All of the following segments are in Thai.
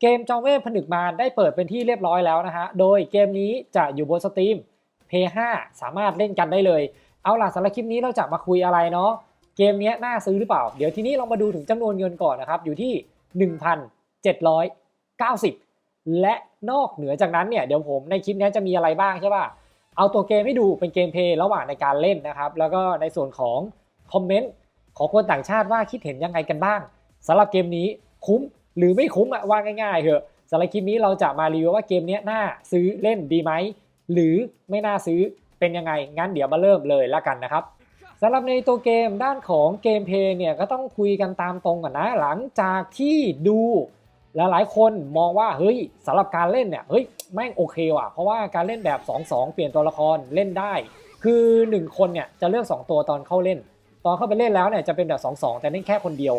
เกมจอมเวทผนึกมารได้เปิดเป็นที่เรียบร้อยแล้วนะฮะ โดยเกมนี้จะอยู่บนสตรีม p 5 สามารถเล่นกันได้เลย เอาล่ะสำหรับคลิปนี้เราจะมาคุยอะไรเนาะ เกมนี้น่าซื้อหรือเปล่า เดี๋ยวทีนี้เรามาดูถึงจำนวนเงินก่อนนะครับ อยู่ที่ 1,790 และนอกเหนือจากนั้นเนี่ยเดี๋ยวผมในคลิปนี้จะมีอะไรบ้างใช่ป่ะ เอาตัวเกมให้ดูเป็นเกมเพลย์ระหว่างในการเล่นนะครับ แล้วก็ในส่วนของคอมเมนต์ของคนต่างชาติว่าคิดเห็นยังไงกันบ้างสำหรับเกมนี้คุ้ม หรือไม่คุ้มอะว่าง่ายๆเถอะสำหรับคลิปนี้เราจะมารีวิวว่าเกมนี้น่าซื้อเล่นดีไหมหรือไม่น่าซื้อเป็นยังไง งั้นเดี๋ยวมาเริ่มเลยละกันนะครับสำหรับในตัวเกมด้านของเกมเพลย์เนี่ยก็ต้องคุยกันตามตรงก่อนนะ หลังจากที่ดูหลายๆคนมองว่าเฮ้ยสำหรับการเล่นเนี่ยเฮ้ยแม่งโอเคว่ะเพราะว่าการเล่นแบบ 2-2 เปลี่ยนตัวละครเล่นได้ คือ 1 คนเนี่ยจะเลือก 2 ตัวตอนเข้าเล่น ตอนเข้าไปเล่นแล้วเนี่ยจะเป็นแบบ 2-2 แต่เล่นแค่คนเดียว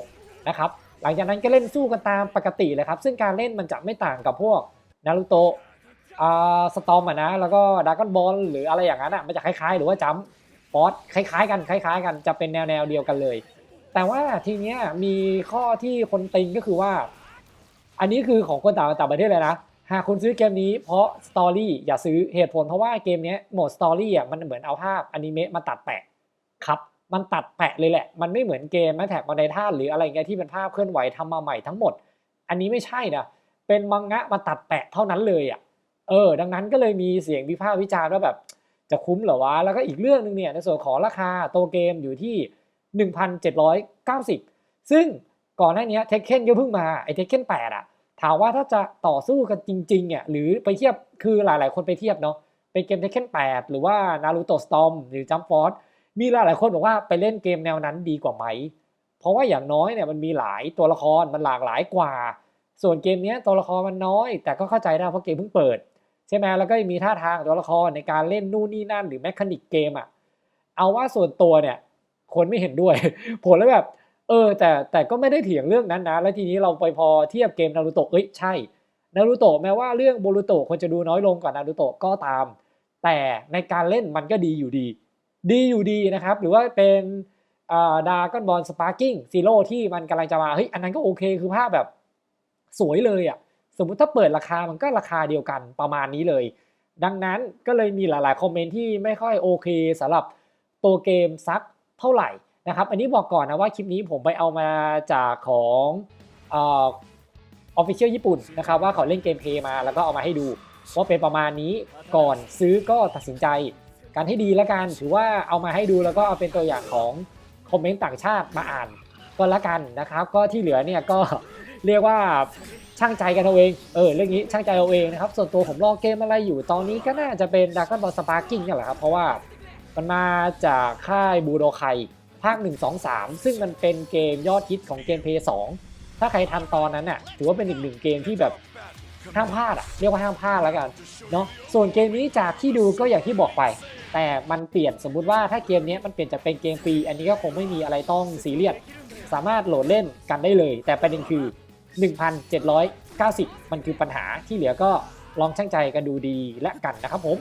นะครับ หลังจากนั้นก็เล่นสู้กันตามปกติเลยครับ ซึ่งการเล่นมันจะไม่ต่างกับพวกนารูโตะอ่าสตอมอะนะ แล้วก็ดากอนบอลหรืออะไรอย่างนั้นอะมันจะคล้ายๆ หรือว่าจัมฟอสคล้ายๆ กันคล้าย ๆ กันจะเป็นแนวๆเดียวกันเลย แต่ว่าทีเนี้ยมีข้อที่คนติงก็คือว่า อันนี้คือของคนต่างต่างประเทศเลยนะหากคุณซื้อเกมนี้เพราะสตอรี่อย่าซื้อเหตุผลเพราะว่าเกมนี้โหมดสตอรี่อะมันเหมือนเอาภาพอนิเมะมาตัดแปะครับ มันตัดแปะเลยแหละ มันไม่เหมือนเกมแม้แท็กมาในท่าหรืออะไรเงี้ยที่เป็นภาพเคลื่อนไหวทำมาใหม่ทั้งหมด อันนี้ไม่ใช่นะเป็นมังงะมาตัดแปะเท่านั้นเลยอะเออ ดังนั้นก็เลยมีเสียงวิพากษ์วิจารณ์ว่าแบบจะคุ้มเหรอวะ แล้วก็อีกเรื่องหนึ่งเนี่ยในส่วนของราคาตัวเกมอยู่ที่ 1,790 ซึ่งก่อนหน้านี้เทคเคนก็เพิ่งมาไอเทคเคน8อะถามว่าถ้าจะต่อสู้กันจริงๆเนี่ยหรือไปเทียบคือหลายๆ คนไปเทียบเนาะเป็นเกม Tekken 8หรือว่า Naruto Storm หรือ Jump Force มีหลายคนบอกว่าไปเล่นเกมแนวนั้นดีกว่าไหม เพราะว่าอย่างน้อยเนี่ยมันมีหลายตัวละครมันหลากหลายกว่า ส่วนเกมนี้ตัวละครมันน้อย แต่ก็เข้าใจได้เพราะเกมเพิ่งเปิดใช่ไหมแล้วก็มีท่าทางตัวละครในการเล่นนู่นนี่นั่นหรือแมคานิกเกมอะเอาว่าส่วนตัวเนี่ยคนไม่เห็นด้วยผลแล้วแบบเออแต่แต่ก็ไม่ได้เถียงเรื่องนั้นนะ แล้วทีนี้เราไปพอเทียบเกมนารูโตะเอ้ยใช่นารูโตะแม้ว่าเรื่องโบรูโตะคนจะดูน้อยลงกว่านารูโตะก็ตาม แต่ในการเล่นมันก็ดีอยู่ดี ดีอยู่ดีนะครับ หรือว่าเป็นดาก้อนบอลสปาร์กิ้งซีโร่ที่มันกำลังจะมาเฮ้ยอันนั้นก็โอเคคือภาพแบบสวยเลยอะ่ะสมมุติถ้าเปิดราคามันก็ราคาเดียวกันประมาณนี้เลย ดังนั้นก็เลยมีหลายๆคอมเมนต์ที่ไม่ค่อยโอเคสำหรับตัวเกมซักเท่าไหร่นะครับ อันนี้บอกก่อนนะว่าคลิปนี้ผมไปเอามาจากของออฟฟิเชียลญี่ปุ่นนะครับว่าเขาเล่นเกมเพย์มาแล้วก็เอามาให้ดูว่าเป็นประมาณนี้ก่อนซื้อก็ตัดสินใจ การให้ดีแล้วกัน ถือว่าเอามาให้ดูแล้วก็เอาเป็นตัวอย่างของคอมเมนต์ต่างชาติมาอ่านก็แล้วกันนะครับ ก็ที่เหลือเนี่ยก็เรียกว่าช่างใจกันเอาเองเออเรื่องนี้ช่างใจเอาเองนะครับส่วนตัวผมรอเกมอะไรอยู่ตอนนี้ก็น่าจะเป็นดักบอลสปาร์กิ้งนี่แหละครับเพราะว่ามันมาจากค่ายบูโดไคภาค 1 2 3 ซึ่งมันเป็นเกมยอดฮิตของเกมเพย์2ถ้าใครทันตอนนั้นน่ะถือว่าเป็นอีกหนึ่งเกมที่แบบห้ามพลาดอะเรียกว่าห้ามพลาดแล้วกันเนาะส่วนเกมนี้จากที่ดูก็อย่างที่บอกไป แต่มันเปลี่ยนสมมุติว่าถ้าเกมนี้มันเปลี่ยนจากเป็นเกมฟรีอันนี้ก็คงไม่มีอะไรต้องซีเรียสสามารถโหลดเล่นกันได้เลย แต่ประเด็นคือ 1,790 มันคือปัญหาที่เหลือก็ลองช่างใจกันดูดีและกันนะครับผม